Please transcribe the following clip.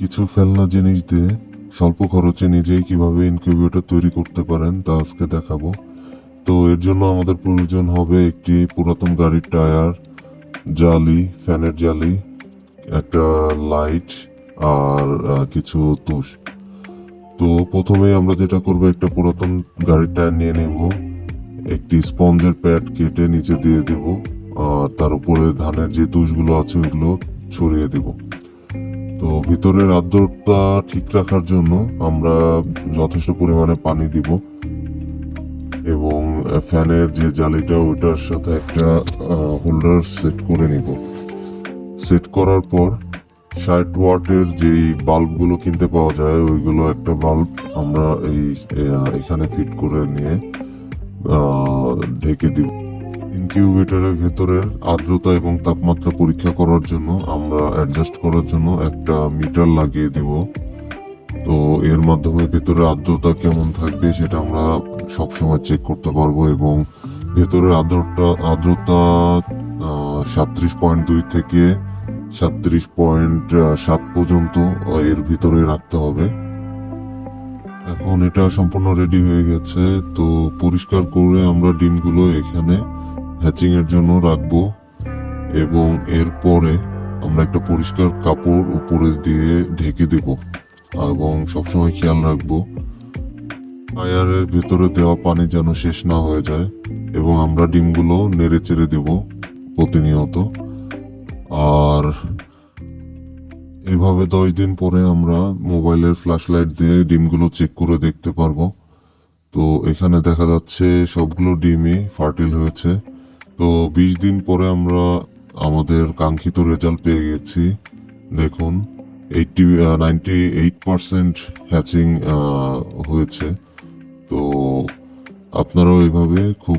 কিছু ফেলনা জিনিস দিয়ে স্বল্প খরচে নিজেই কীভাবে ইনকিউবেটর তৈরি করতে পারেন, তা আজকে দেখাবো। তো এর জন্য আমাদের প্রয়োজন হবে একটি পুরাতন গাড়ির টায়ার, জালি, ফ্যানের জালি, একটা লাইট আর কিছু তুষ। তো প্রথমে আমরা যেটা করব, একটা পুরাতন গাড়ির টায়ার নিয়ে নেব, একটি স্পঞ্জের প্যাড কেটে নিচে দিয়ে দেব, আর তার উপরে ধানের যে তুষগুলো আছে ওইগুলো ছড়িয়ে দেব। তো ভিতরের আর্দ্রতা ঠিক রাখার জন্য আমরা যথেষ্ট পরিমাণে পানি দিব। এবং ফ্যানের যে জালিটা ওইটার সাথে একটা হোল্ডার সেট করে নিব। সেট করার পর ষাট ওয়াটের যেই বাল্বগুলো কিনতে পাওয়া যায়, ওইগুলো একটা বাল্ব আমরা এই এখানে ফিট করে নিয়ে ঢেকে দিব। ইনকিউবেটরের ভেতরের আর্দ্রতা এবং তাপমাত্রা পরীক্ষা করার জন্য আমরা অ্যাডজাস্ট করার জন্য একটা মিটার লাগিয়ে দিব। তো এর মাধ্যমে ভেতরে আর্দ্রতা কেমন থাকবে সেটা আমরা সবসময় চেক করতে পারব এবং ভেতরের আর্দ্রতা আর্দ্রতা সাত্রিশ পয়েন্ট দুই থেকে সাত্রিশ পয়েন্ট সাত পর্যন্ত এর ভিতরে রাখতে হবে। এখন এটা সম্পূর্ণ রেডি হয়ে গেছে। তো পরিষ্কার করে আমরা ডিমগুলো এখানে হ্যাচিং এর জন্য রাখব এবং এরপরে আমরা একটা পরিষ্কার কাপড় উপরে দিয়ে ঢেকে দেব এবং সবসময় খেয়াল রাখব টায়ারের ভেতরে দেওয়া পানি যেন শেষ না হয়ে যায় এবং আমরা ডিমগুলো নেড়ে চেড়ে দেব প্রতিনিয়ত। আর এভাবে দশ দিন পরে আমরা মোবাইলের ফ্ল্যাশ লাইট দিয়ে ডিমগুলো চেক করে দেখতে পারব। তো এখানে দেখা যাচ্ছে সবগুলো ডিমই ফার্টিল হয়েছে। তো বিশ দিন পরে আমরা আমাদের কাঙ্ক্ষিত রেজাল্ট পেয়ে গেছি। দেখুন eighty ninety eight percent hatching হয়েছে। তো আপনারাও এভাবে খুব